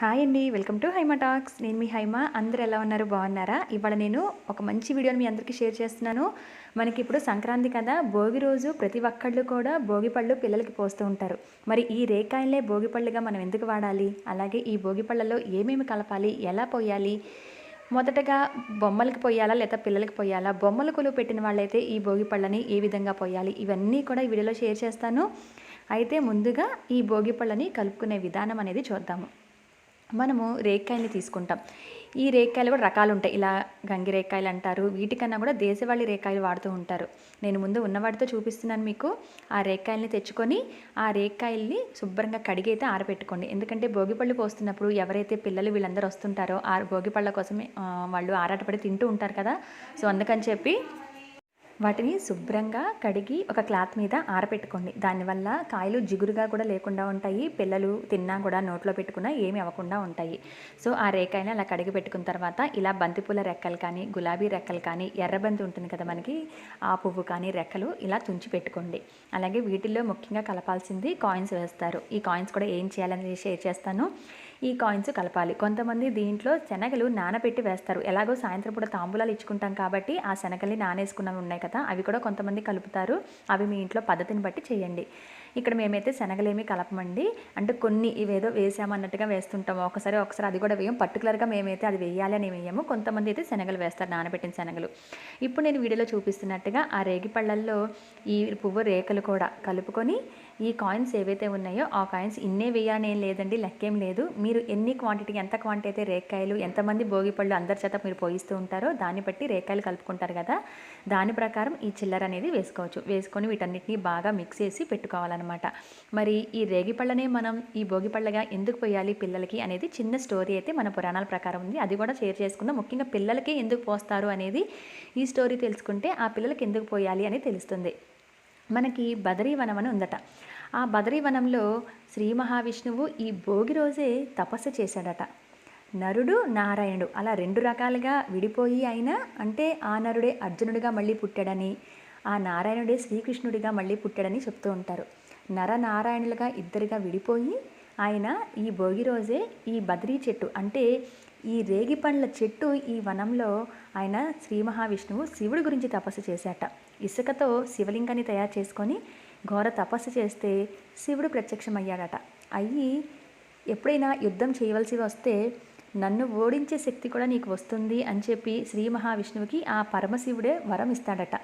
Hi అండి welcome to Haima talks. నేను మీ హైమా. అందరు ఎలా ఉన్నారు? బాగున్నారా? ఇవాళ నేను ఒక మంచి వీడియోని మీ అందరికీ షేర్ చేస్తున్నాను. మనకి ఇప్పుడు సంక్రాంతి కదా భోగి రోజు ప్రతి ఒక్కళ్ళు కూడా భోగి పళ్ళు పిల్లలకి పోస్తూ ఉంటారు. మరి ఈ రేకాయలే భోగి పళ్ళుగా మనం ఎందుకు వాడాలి? అలాగే ఈ భోగి పళ్ళలో ఏమేమి కలపాలి? ఎలా పోయాలి? మొదటగా బొమ్మలకి పోయాలా లేదా పిల్లలకి పోయాలా? బొమ్మల కొలువు పెట్టిన వాళ్ళైతే ఈ భోగి పళ్ళని ఏ విధంగా పోయాలి? ఇవన్నీ కూడా ఈ వీడియోలో షేర్ చేస్తాను. అయితే ముందుగా ఈ భోగి పళ్ళని కలుపుకునే విధానం అనేది చూద్దాము. మనము రేక్కాయని తీసుకుంటాం. ఈ రేక్కాయలు కూడా రకాలు ఉంటాయి. ఇలా గంగి రేక్కాయలు అంటారు. వీటికన్నా కూడా దేశవాళీ రేక్కాయలు వాడుతూ ఉంటారు. నేను ముందు ఉన్నవాటితో చూపిస్తున్నాను మీకు. ఆ రేక్కాయల్ని తెచ్చుకొని ఆ రేక్కాయల్ని శుభ్రంగా కడిగి అయితే ఆరబెట్టుకోండి ఎందుకంటే భోగిపళ్ళు పోస్తున్నప్పుడు ఎవరైతే పిల్లలు వీళ్ళందరూ వస్తుంటారో ఆ భోగిపళ్ళ కోసమే వాళ్ళు ఆరాటపడి తింటూ ఉంటారు కదా. సో అందుకని చెప్పి వాటిని శుభ్రంగా కడిగి ఒక క్లాత్ మీద ఆరబెట్టుకోండి దానివల్ల కాయలు జిగురుగా కూడా లేకుండా ఉంటాయి. పిల్లలు తిన్నా కూడా నోట్లో పెట్టుకున్నా ఏమి అవ్వకుండా ఉంటాయి. సో ఆ రేకాయని అలా కడిగి పెట్టుకున్న తర్వాత ఇలా బంతిపూల రెక్కలు కానీ గులాబీ రెక్కలు కానీ ఎర్రబంతి ఉంటుంది కదా మనకి ఆ పువ్వు కానీ రెక్కలు ఇలా తుంచి పెట్టుకోండి. అలాగే వీటిల్లో ముఖ్యంగా కలపాల్సింది కాయిన్స్ వేస్తారు. ఈ కాయిన్స్ కూడా ఏం చేయాలనేది షేర్ చేస్తాను. ఈ కాయిన్స్ కలపాలి. కొంతమంది దీంట్లో శనగలు నానబెట్టి వేస్తారు. ఎలాగో సాయంత్రం పూట తాంబూలాలు ఇచ్చుకుంటాం కాబట్టి ఆ శనగల్ని నానేసుకున్నవి ఉన్నాయి కదా అవి కూడా కొంతమంది కలుపుతారు. అవి మీ ఇంట్లో పద్ధతిని బట్టి చేయండి. ఇక్కడ మేమైతే శనగలేమి కలపమండి. అంటే కొన్ని ఇవేదో వేసామన్నట్టుగా వేస్తుంటాము. ఒకసారి ఒకసారి అది కూడా వేయం. పర్టికులర్గా మేమైతే అది వేయాలి అని వేయము. కొంతమంది అయితే శనగలు వేస్తారు నానబెట్టిన శనగలు. ఇప్పుడు నేను వీడియోలో చూపిస్తున్నట్టుగా ఆ రేగి పళ్ళల్లో ఈ పువ్వు రేకలు కూడా కలుపుకొని ఈ కాయిన్స్ ఏవైతే ఉన్నాయో ఆ కాయిన్స్ ఇన్నే వేయాలని ఏం లేదండి లెక్కేం లేదు. మీరు ఎన్ని క్వాంటిటీ ఎంత క్వాంటిటీ అయితే రేకాయలు ఎంతమంది భోగి పళ్ళు అందరి చేత మీరు పోయిస్తూ ఉంటారో దాన్ని బట్టి రేకాయలు కలుపుకుంటారు కదా. దాని ప్రకారం ఈ చిల్లర అనేది వేసుకోవచ్చు. వేసుకొని వీటన్నిటిని బాగా మిక్స్ చేసి పెట్టుకోవాలన్నమాట. మరి ఈ రేగి పళ్ళనే మనం ఈ భోగి పళ్ళగా ఎందుకు పోయాలి పిల్లలకి అనేది చిన్న స్టోరీ అయితే మన పురాణాల ప్రకారం ఉంది. అది కూడా షేర్ చేసుకుందాం. ముఖ్యంగా పిల్లలకి ఎందుకు పోస్తారు అనేది ఈ స్టోరీ తెలుసుకుంటే ఆ పిల్లలకి ఎందుకు పోయాలి అని తెలుస్తుంది. మనకి బదరీవనం అని ఉందట. ఆ బదరీవనంలో శ్రీ మహావిష్ణువు ఈ భోగి రోజే తపస్సు చేశాడట. నరుడు నారాయణుడు అలా రెండు రకాలుగా విడిపోయి అయినా అంటే ఆ నరుడే అర్జునుడిగా మళ్ళీ పుట్టాడని ఆ నారాయణుడే శ్రీకృష్ణుడిగా మళ్ళీ పుట్టాడని చెప్తూ ఉంటారు. నర ఇద్దరిగా విడిపోయి ఆయన ఈ భోగి రోజే ఈ బద్రీ చెట్టు అంటే ఈ రేగి పండ్ల చెట్టు ఈ వనంలో ఆయన శ్రీ మహావిష్ణువు శివుడి గురించి తపస్సు చేశాట. ఇసుకతో శివలింగాన్ని తయారు చేసుకొని ఘోర తపస్సు చేస్తే శివుడు ప్రత్యక్షమయ్యాడట. అయ్యి ఎప్పుడైనా యుద్ధం చేయవలసి వస్తే నన్ను ఓడించే శక్తి కూడా నీకు వస్తుంది అని చెప్పి శ్రీ మహావిష్ణువుకి ఆ పరమశివుడే వరం ఇస్తాడట.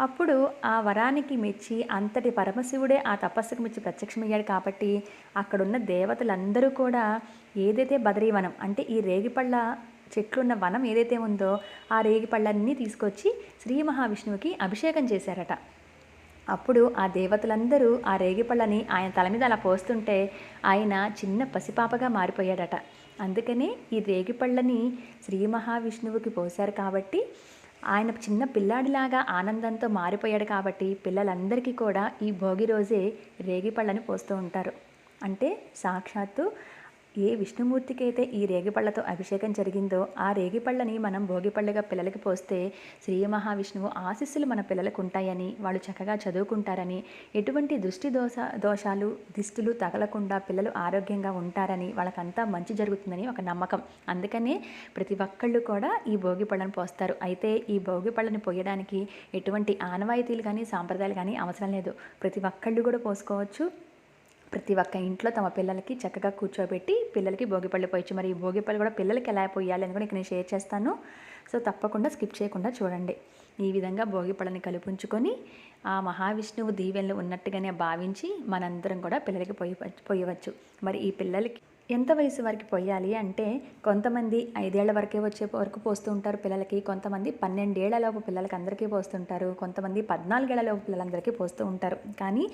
అప్పుడు ఆ వరానికి మెచ్చి అంతటి పరమశివుడే ఆ తపస్సుకు మెచ్చి ప్రత్యక్షమయ్యాడు కాబట్టి అక్కడున్న దేవతలందరూ కూడా ఏదైతే బదరీవనం అంటే ఈ రేగిపళ్ళ చెట్లున్న వనం ఏదైతే ఉందో ఆ రేగిపళ్ళన్నీ తీసుకొచ్చి శ్రీ మహావిష్ణువుకి అభిషేకం చేశారట. అప్పుడు ఆ దేవతలందరూ ఆ రేగిపళ్ళని ఆయన తల మీద అలా పోస్తుంటే ఆయన చిన్న పసిపాపగా మారిపోయాడట. అందుకనే ఈ రేగిపళ్ళని శ్రీ మహావిష్ణువుకి పోశారు కాబట్టి ఆయన చిన్న పిల్లాడిలాగా ఆనందంతో మారిపోయాడు కాబట్టి పిల్లలందరికీ కూడా ఈ భోగి రోజే రేగిపళ్ళని పోస్తూ ఉంటారు. అంటే సాక్షాత్తు ఏ విష్ణుమూర్తికి అయితే ఈ రేగిపళ్ళతో అభిషేకం జరిగిందో ఆ రేగిపళ్ళని మనం భోగిపళ్ళగా పిల్లలకి పోస్తే శ్రీ మహావిష్ణువు ఆశీస్సులు మన పిల్లలకు ఉంటాయని వాళ్ళు చక్కగా చదువుకుంటారని ఎటువంటి దృష్టి దోష దోషాలు దిష్టులు తగలకుండా పిల్లలు ఆరోగ్యంగా ఉంటారని వాళ్ళకంతా మంచి జరుగుతుందని ఒక నమ్మకం. అందుకనే ప్రతి ఒక్కళ్ళు కూడా ఈ భోగి పళ్ళను పోస్తారు. అయితే ఈ భోగి పళ్ళని పోయడానికి ఎటువంటి ఆనవాయితీలు కానీ సాంప్రదాయాలు కానీ అవసరం లేదు. ప్రతి ఒక్కళ్ళు కూడా పోసుకోవచ్చు. ప్రతి ఒక్క ఇంట్లో తమ పిల్లలకి చక్కగా కూర్చోబెట్టి పిల్లలకి భోగిపళ్ళు పోయచ్చు. మరి ఈ భోగిపళ్ళు కూడా పిల్లలకి ఎలా పోయాలి అని కూడా ఇక్కడ నేను షేర్ చేస్తాను. సో తప్పకుండా స్కిప్ చేయకుండా చూడండి. ఈ విధంగా భోగిపళ్ళని కలుపుంచుకొని ఆ మహావిష్ణువు దీవెనలు ఉన్నట్టుగానే భావించి మనందరం కూడా పిల్లలకి పోయి పోయవచ్చు. మరి ఈ పిల్లలకి ఎంత వయసు వరకు పోయాలి అంటే కొంతమంది ఐదేళ్ళ వరకే వచ్చే వరకు పోస్తూ ఉంటారు పిల్లలకి కొంతమంది పన్నెండేళ్ళలోపు పిల్లలకి అందరికీ పోస్తుంటారు కొంతమంది పద్నాలుగేళ్ళలోపు పిల్లలందరికీ పోస్తూ ఉంటారు. కానీ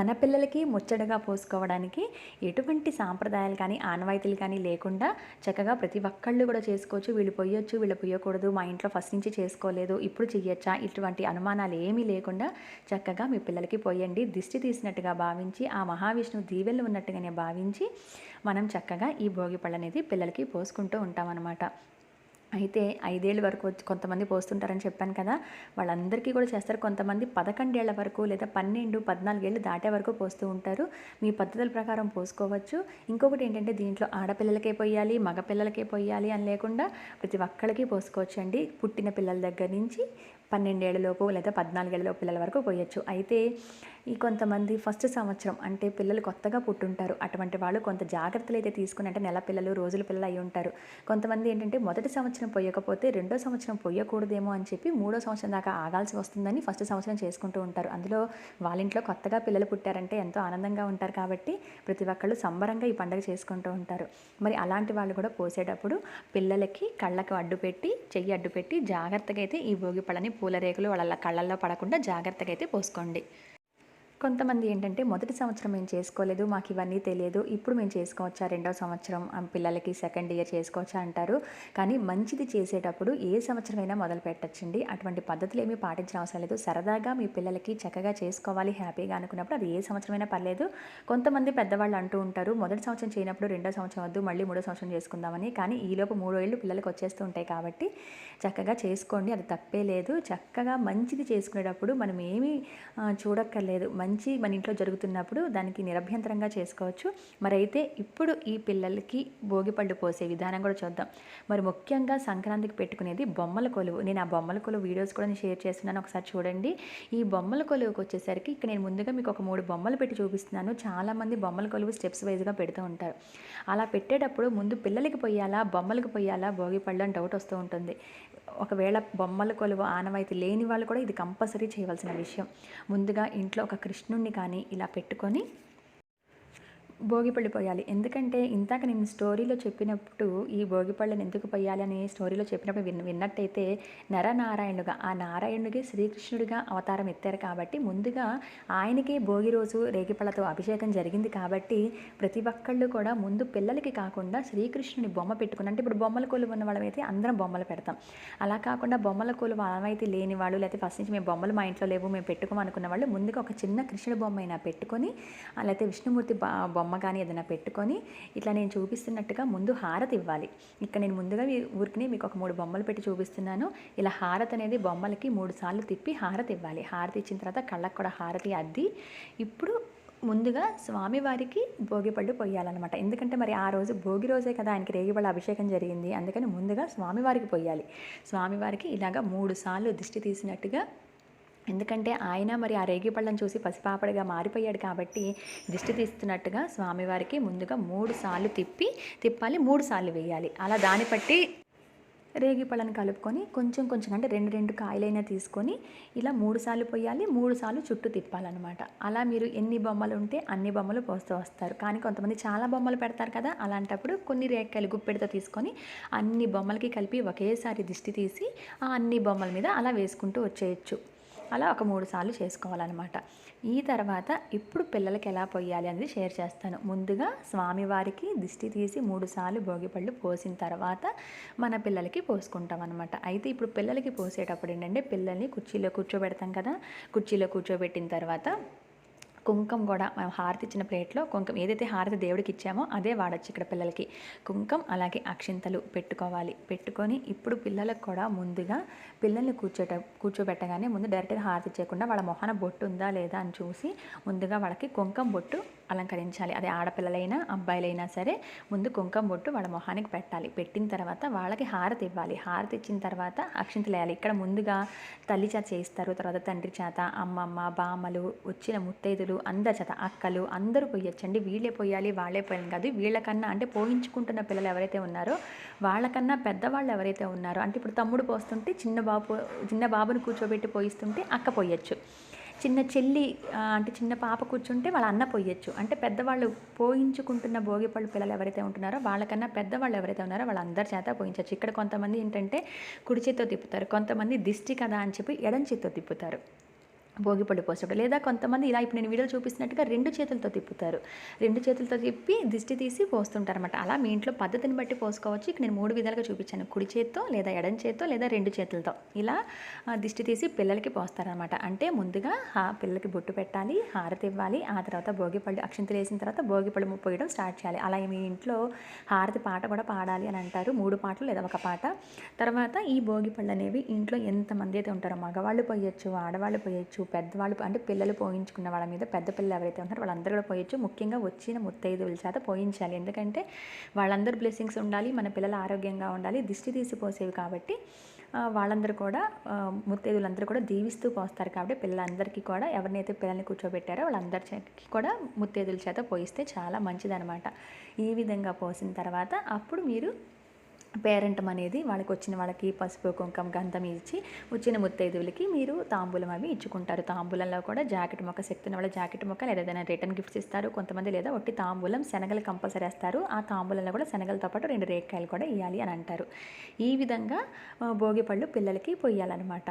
మన పిల్లలకి ముచ్చటగా పోసుకోవడానికి ఎటువంటి సాంప్రదాయాలు కానీ ఆనవాయితీలు కానీ లేకుండా చక్కగా ప్రతి ఒక్కళ్ళు కూడా చేసుకోవచ్చు. వీళ్ళు పోయొచ్చు వీళ్ళు పోయకూడదు మా ఇంట్లో ఫస్ట్ నుంచి చేసుకోలేదు ఇప్పుడు చెయ్యొచ్చా? ఇటువంటి అనుమానాలు ఏమీ లేకుండా చక్కగా మీ పిల్లలకి పోయండి. దిష్టి తీసినట్టుగా భావించి ఆ మహావిష్ణువు దీవెళ్ళు ఉన్నట్టుగానే భావించి మనం చక్కగా ఈ భోగి పళ్ళు అనేది పిల్లలకి పోసుకుంటూ ఉంటామన్నమాట. అయితే ఐదేళ్ళ వరకు వచ్చి కొంతమంది పోస్తుంటారని చెప్పాను కదా వాళ్ళందరికీ కూడా చేస్తారు. కొంతమంది పదకొండేళ్ళ వరకు లేదా పన్నెండు పద్నాలుగేళ్ళు దాటే వరకు పోస్తూ ఉంటారు. మీ పద్ధతుల ప్రకారం పోసుకోవచ్చు. ఇంకొకటి ఏంటంటే దీంట్లో ఆడపిల్లలకే పోయాలి మగపిల్లలకే పోయాలి అని లేకుండా ప్రతి ఒక్కళ్ళకి పోసుకోవచ్చు అండి పుట్టిన పిల్లల దగ్గర నుంచి పన్నెండేళ్ళలోపు లేదా పద్నాలుగేళ్ళలోపు పిల్లల వరకు పోయొచ్చు. అయితే ఈ కొంతమంది ఫస్ట్ సంవత్సరం అంటే పిల్లలు కొత్తగా పుట్టుంటారు. అటువంటి వాళ్ళు కొంత జాగ్రత్తలు అయితే తీసుకుని అంటే నెల పిల్లలు రోజుల పిల్లలు అయి ఉంటారు. కొంతమంది ఏంటంటే మొదటి సంవత్సరం పోయకపోతే రెండో సంవత్సరం పోయకూడదేమో అని చెప్పి మూడో సంవత్సరం దాకా ఆగాల్సి వస్తుందని ఫస్ట్ సంవత్సరం చేసుకుంటూ ఉంటారు. అందులో వాళ్ళ ఇంట్లో కొత్తగా పిల్లలు పుట్టారంటే ఎంతో ఆనందంగా ఉంటారు కాబట్టి ప్రతి ఒక్కళ్ళు సంబరంగా ఈ పండుగ చేసుకుంటూ ఉంటారు. మరి అలాంటి వాళ్ళు కూడా పోసేటప్పుడు పిల్లలకి కళ్ళకు అడ్డు పెట్టి చెయ్యి అడ్డు పెట్టి జాగ్రత్తగా అయితే ఈ భోగి పళ్ళని పూల రేకులు వాళ్ళ కళ్ళల్లో పడకుండా జాగ్రత్తగా అయితే పోసుకోండి. కొంతమంది ఏంటంటే మొదటి సంవత్సరం మేము చేసుకోలేదు మాకు ఇవన్నీ తెలియదు ఇప్పుడు మేము చేసుకోవచ్చా రెండవ సంవత్సరం పిల్లలకి సెకండ్ ఇయర్ చేసుకోవచ్చా అంటారు. కానీ మంచిది చేసేటప్పుడు ఏ సంవత్సరమైనా మొదలు పెట్టచ్చండి. అటువంటి పద్ధతులు ఏమీ పాటించిన అవసరం లేదు. సరదాగా మీ పిల్లలకి చక్కగా చేసుకోవాలి హ్యాపీగా అనుకున్నప్పుడు అది ఏ సంవత్సరమైనా పర్లేదు. కొంతమంది పెద్దవాళ్ళు అంటూ ఉంటారు మొదటి సంవత్సరం చేయనప్పుడు రెండో సంవత్సరం వద్దు మళ్ళీ మూడో సంవత్సరం చేసుకుందామని. కానీ ఈలోపు మూడో ఏళ్ళు పిల్లలకి వచ్చేస్తూ ఉంటాయి కాబట్టి చక్కగా చేసుకోండి అది తప్పే లేదు. చక్కగా మంచిది చేసుకునేటప్పుడు మనం ఏమీ చూడక్కర్లేదు. మంచి మంచి మన ఇంట్లో జరుగుతున్నప్పుడు దానికి నిరభ్యంతరంగా చేసుకోవచ్చు. మరి అయితే ఇప్పుడు ఈ పిల్లలకి భోగిపళ్ళు పోసే విధానం కూడా చూద్దాం. మరి ముఖ్యంగా సంక్రాంతికి పెట్టుకునేది బొమ్మల కొలువు. నేను ఆ బొమ్మల కొలువు వీడియోస్ కూడా నేను షేర్ చేస్తున్నాను. ఒకసారి చూడండి. ఈ బొమ్మల కొలువుకి వచ్చేసరికి ఇక్కడ నేను ముందుగా మీకు ఒక మూడు బొమ్మలు పెట్టి చూపిస్తున్నాను. చాలామంది బొమ్మల కొలువు స్టెప్స్ వైజ్గా పెడుతూ ఉంటారు. అలా పెట్టేటప్పుడు ముందు పిల్లలకి పోయాలా బొమ్మలకు పోయాలా? భోగిపళ్ళు అని డౌట్ వస్తూ ఉంటుంది. ఒకవేళ బొమ్మల కొలువు ఆనవాయితీ లేని వాళ్ళు కూడా ఇది కంపల్సరీ చేయవలసిన విషయం. ముందుగా ఇంట్లో ఒక కృష్ణుణ్ణి కానీ ఇలా పెట్టుకొని భోగిపళ్ళు పోయాలి. ఎందుకంటే ఇందాక నేను స్టోరీలో చెప్పినప్పుడు ఈ భోగిపళ్ళని ఎందుకు పోయాలి అని స్టోరీలో చెప్పినప్పుడు విన్ విన్నట్టయితే నరనారాయణుడుగా ఆ నారాయణుడికి శ్రీకృష్ణుడిగా అవతారం ఎత్తారు కాబట్టి ముందుగా ఆయనకే భోగి రోజు రేగిపళ్ళతో అభిషేకం జరిగింది కాబట్టి ప్రతి ఒక్కళ్ళు కూడా ముందు పిల్లలకి కాకుండా శ్రీకృష్ణుని బొమ్మ పెట్టుకుని అంటే ఇప్పుడు బొమ్మల కొలువు ఉన్న వాళ్ళమైతే అందరం బొమ్మలు పెడతాం. అలా కాకుండా బొమ్మల కొలువు వాళ్ళమైతే లేని వాళ్ళు లేకపోతే ఫస్ట్ నుంచి మేము బొమ్మలు మా ఇంట్లో లేవు మేము పెట్టుకోమనుకున్న వాళ్ళు ముందుగా ఒక చిన్న కృష్ణుడి బొమ్మ అయినా పెట్టుకొని లేకపోతే విష్ణుమూర్తి బొమ్మ బొమ్మ కానీ ఏదైనా పెట్టుకొని ఇట్లా నేను చూపిస్తున్నట్టుగా ముందు హారతి ఇవ్వాలి. ఇక్కడ నేను ముందుగా మీ ఊరికి మీకు ఒక మూడు బొమ్మలు పెట్టి చూపిస్తున్నాను. ఇలా హారతి అనేది బొమ్మలకి మూడు సార్లు తిప్పి హారతి ఇవ్వాలి. హారతి ఇచ్చిన తర్వాత కళ్ళకు కూడా హారతి అద్ది. ఇప్పుడు ముందుగా స్వామివారికి భోగిపళ్ళు పొయ్యాలన్నమాట. ఎందుకంటే మరి ఆ రోజు భోగి రోజే కదా ఆయనకి రేగిపళ్ళ అభిషేకం జరిగింది. అందుకని ముందుగా స్వామివారికి పొయ్యాలి. స్వామివారికి ఇలాగా మూడు సార్లు దిష్టి తీసినట్టుగా ఎందుకంటే ఆయన మరి ఆ రేగిపళ్ళని చూసి పసిపాపడిగా మారిపోయాడు కాబట్టి దిష్టి తీస్తున్నట్టుగా స్వామివారికి ముందుగా మూడు సార్లు తిప్పి తిప్పాలి మూడు సార్లు వేయాలి. అలా దాన్ని బట్టి రేగిపళ్ళని కలుపుకొని కొంచెం కొంచెం అంటే రెండు రెండు కాయలైనా తీసుకొని ఇలా మూడు సార్లు పోయాలి మూడు సార్లు చుట్టూ తిప్పాలన్నమాట. అలా మీరు ఎన్ని బొమ్మలు ఉంటే అన్ని బొమ్మలు పోస్తూ వస్తారు. కానీ కొంతమంది చాలా బొమ్మలు పెడతారు కదా అలాంటప్పుడు కొన్ని రేఖలు గుప్పెడితో తీసుకొని అన్ని బొమ్మలకి కలిపి ఒకేసారి దిష్టి తీసి ఆ అన్ని బొమ్మల మీద అలా వేసుకుంటూ వచ్చేయచ్చు. అలా ఒక మూడు సార్లు చేసుకోవాలన్నమాట. ఈ తర్వాత ఇప్పుడు పిల్లలకి ఎలా పొయ్యాలి అనేది షేర్ చేస్తాను. ముందుగా స్వామివారికి దిష్టి తీసి మూడు సార్లు భోగిపళ్ళు పోసిన తర్వాత మన పిల్లలకి పోసుకుంటాం అనమాట అయితే ఇప్పుడు పిల్లలకి పోసేటప్పుడు ఏంటంటే పిల్లల్ని కుర్చీలో కూర్చోబెడతాం కదా. కుర్చీలో కూర్చోబెట్టిన తర్వాత కుంకం కూడా మనం హారతి ఇచ్చిన ప్లేట్లో కుంకం ఏదైతే హారతి దేవుడికి ఇచ్చామో అదే వాడచ్చు ఇక్కడ పిల్లలకి. కుంకం అలాగే అక్షింతలు పెట్టుకోవాలి. పెట్టుకొని ఇప్పుడు పిల్లలకు కూడా ముందుగా పిల్లల్ని కూర్చోట కూర్చోబెట్టగానే ముందు డైరెక్ట్గా హారతి చేయకుండా వాళ్ళ మొహన బొట్టు ఉందా లేదా అని చూసి ముందుగా వాళ్ళకి కుంకం బొట్టు అలంకరించాలి. అదే ఆడపిల్లలైనా అబ్బాయిలైనా సరే ముందు కుంకం బొట్టు వాళ్ళ మొహానికి పెట్టాలి. పెట్టిన తర్వాత వాళ్ళకి హారతి ఇవ్వాలి. హారతి ఇచ్చిన తర్వాత అక్షింతలు వేయాలి. ఇక్కడ ముందుగా తల్లి చేత చేయిస్తారు. తర్వాత తండ్రి చేత అమ్మమ్మ బామ్మలు వచ్చిన ముత్తైదులు అందరి చేత అక్కలు అందరూ పోయొచ్చండి. వీళ్ళే పోయాలి వాళ్ళే పోయాలి కాదు. వీళ్ళకన్నా అంటే పోయించుకుంటున్న పిల్లలు ఎవరైతే ఉన్నారో వాళ్ళకన్నా పెద్దవాళ్ళు ఎవరైతే ఉన్నారో అంటే ఇప్పుడు తమ్ముడు పోస్తుంటే చిన్న బాబు చిన్న బాబుని కూర్చోబెట్టి పోయిస్తుంటే అక్క పోయొచ్చు. చిన్న చెల్లి అంటే చిన్న పాప కూర్చుంటే వాళ్ళ అన్న పోయొచ్చు. అంటే పెద్దవాళ్ళు పోయించుకుంటున్న భోగిపళ్ళు పిల్లలు ఎవరైతే ఉంటున్నారో వాళ్ళకన్నా పెద్దవాళ్ళు ఎవరైతే ఉన్నారో వాళ్ళందరి చేత పోయించవచ్చు ఇక్కడ కొంతమంది ఏంటంటే కుడి చేత్తో తిప్పుతారు కొంతమంది దిష్టి కదా అని చెప్పి ఎడం చేత్తో తిప్పుతారు. భోగిపళ్ళు పోసేటప్పుడు లేదా కొంతమంది ఇలా ఇప్పుడు నేను వీడియోలో చూపిస్తున్నట్టుగా రెండు చేతులతో తిప్పుతారు. రెండు చేతులతో తిప్పి దిష్టి తీసి పోస్తుంటారు అనమాట అలా మీ ఇంట్లో పద్ధతిని బట్టి పోసుకోవచ్చు. ఇక్కడ నేను మూడు విధాలుగా చూపించాను. కుడి చేత్తో లేదా ఎడం చేత్తో లేదా రెండు చేతులతో. ఇలా దిష్టి తీసి పిల్లలకి పోస్తారనమాట అంటే ముందుగా ఆ పిల్లలకి బొట్టు పెట్టాలి హారతి ఇవ్వాలి. ఆ తర్వాత భోగిపళ్ళు అక్షింతలు వేసిన తర్వాత భోగిపళ్ళు పోయడం స్టార్ట్ చేయాలి. అలా మీ ఇంట్లో హారతి పాట కూడా పాడాలి అని అంటారు. మూడు పాటలు లేదా ఒక పాట. తర్వాత ఈ భోగిపళ్ళు అనేవి ఇంట్లో ఎంతమంది అయితే ఉంటారో మగవాళ్ళు పోయొచ్చు ఆడవాళ్ళు పోయొచ్చు పెద్దవాళ్ళు అంటే పిల్లలు పోయించుకున్న వాళ్ళ మీద పెద్ద పిల్లలు ఎవరైతే ఉన్నారో వాళ్ళందరూ కూడా పోయొచ్చు. ముఖ్యంగా వచ్చిన ముత్తైదువుల చేత పోయించాలి. ఎందుకంటే వాళ్ళందరూ బ్లెస్సింగ్స్ ఉండాలి మన పిల్లలు ఆరోగ్యంగా ఉండాలి దిష్టి తీసిపోసేవి కాబట్టి వాళ్ళందరూ కూడా ముత్తైదులందరూ కూడా దీవిస్తూ పోస్తారు కాబట్టి పిల్లలందరికీ కూడా ఎవరినైతే పిల్లల్ని కూర్చోబెట్టారో వాళ్ళందరికీ కూడా ముత్తైదుల చేత పోయిస్తే చాలా మంచిదనమాట ఈ విధంగా పోసిన తర్వాత అప్పుడు మీరు పేరెంటం అనేది వాళ్ళకి వచ్చిన వాళ్ళకి పసుపు కుంకం గంధం ఇచ్చి వచ్చిన ముత్తైదువులకి మీరు తాంబూలం అవి ఇచ్చుకుంటారు. తాంబూలంలో కూడా జాకెట్ మొక్క శక్తి ఉన్న వాళ్ళ జాకెట్ మొక్క లేదా ఏదైనా రిటర్న్ గిఫ్ట్స్ ఇస్తారు. కొంతమంది లేదా ఒకటి తాంబూలం శనగలు కంపల్సరీ వేస్తారు. ఆ తాంబూలంలో కూడా శనగలతో పాటు రెండు రేక్కాయలు కూడా ఇవ్వాలి అని అంటారు. ఈ విధంగా భోగి పళ్ళు పిల్లలకి పొయ్యాలన్నమాట.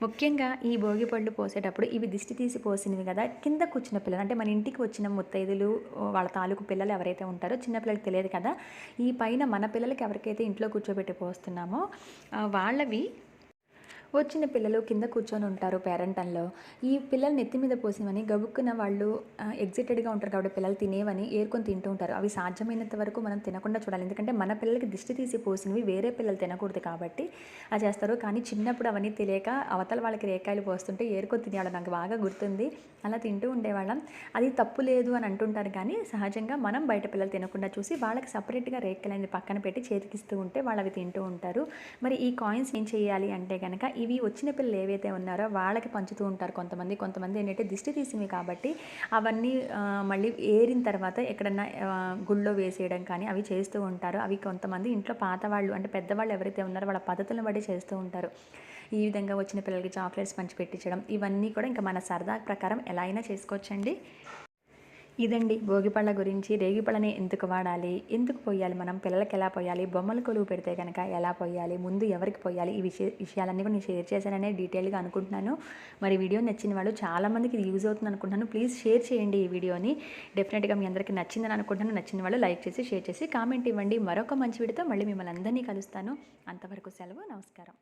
ముఖ్యంగా ఈ భోగి పళ్ళు పోసేటప్పుడు ఇవి దిష్టి తీసి పోసినవి కదా కింద కూర్చున్న పిల్లలు అంటే మన ఇంటికి వచ్చిన ముత్తైదులు వాళ్ళ తాలూకు పిల్లలు ఎవరైతే ఉంటారో చిన్న పిల్లలకి తెలియదు కదా ఈ పైన మన పిల్లలకి ఎవరికైతే ఇంట్లో కూర్చోబెట్టి పోస్తున్నామో వాళ్ళవి వచ్చిన పిల్లలు కింద కూర్చొని ఉంటారు పేరెంటంలో ఈ పిల్లలు నెత్తి మీద పోసినవని గబుక్కున వాళ్ళు ఎగ్జిటెడ్గా ఉంటారు కాబట్టి పిల్లలు తినేవని ఏరుకొని తింటూ ఉంటారు. అవి సాధ్యమైనంత వరకు మనం తినకుండా చూడాలి. ఎందుకంటే మన పిల్లలకి దిష్టి తీసి పోసినవి వేరే పిల్లలు తినకూడదు కాబట్టి అది చేస్తారు. కానీ చిన్నప్పుడు అవన్నీ తెలియక అవతల వాళ్ళకి రేకాయలు పోస్తుంటే ఏరుకొని తినేవాళ్ళం. నాకు బాగా గుర్తుంది. అలా తింటూ ఉండేవాళ్ళం. అది తప్పు లేదు అని అంటుంటారు కానీ సహజంగా మనం బయట పిల్లలు తినకుండా చూసి వాళ్ళకి సపరేట్గా రేకాయలు అనేది పక్కన పెట్టి చేతికిస్తూ ఉంటే వాళ్ళు అవి తింటూ ఉంటారు. మరి ఈ కాయిన్స్ ఏం చేయాలి అంటే కనుక ఇవి వచ్చిన పిల్లలు ఏవైతే ఉన్నారో వాళ్ళకి పంచుతూ ఉంటారు కొంతమంది. కొంతమంది ఏంటంటే దిష్టి తీసినవి కాబట్టి అవన్నీ మళ్ళీ ఏరిన తర్వాత ఎక్కడన్నా గుళ్ళో వేసేయడం కానీ అవి చేస్తూ ఉంటారు. అవి కొంతమంది ఇంట్లో పాత వాళ్ళు అంటే పెద్దవాళ్ళు ఎవరైతే ఉన్నారో వాళ్ళ పద్ధతులను బట్టి చేస్తూ ఉంటారు. ఈ విధంగా వచ్చిన పిల్లలకి చాక్లెట్స్ పంచి పెట్టించడం ఇవన్నీ కూడా ఇంకా మన సరదా ప్రకారం ఎలా అయినా చేసుకోవచ్చండి. ఇదండి భోగి పళ్ళ గురించి. రేగి పళ్ళని ఎందుకు వాడాలి? ఎందుకు పోయాలి మనం? పిల్లలకి ఎలా పోయాలి? బొమ్మలు కొలువు పెడితే కనుక ఎలా పోయాలి? ముందు ఎవరికి పోయాలి? ఈ విషయ విషయాలన్నీ కూడా నేను షేర్ చేశాననే డీటెయిల్గా అనుకుంటున్నాను. మరి వీడియో నచ్చిన వాళ్ళు చాలామందికి ఇది యూజ్ అవుతుంది అనుకుంటున్నాను. ప్లీజ్ షేర్ చేయండి ఈ వీడియోని. డెఫినెట్గా మీ అందరికీ నచ్చిందని అనుకుంటున్నాను. నచ్చిన వాళ్ళు లైక్ చేసి షేర్ చేసి కామెంట్ ఇవ్వండి. మరొక మంచి వీడితో మళ్ళీ మిమ్మల్ని అందరినీ కలుస్తాను. అంతవరకు సెలవు. నమస్కారం.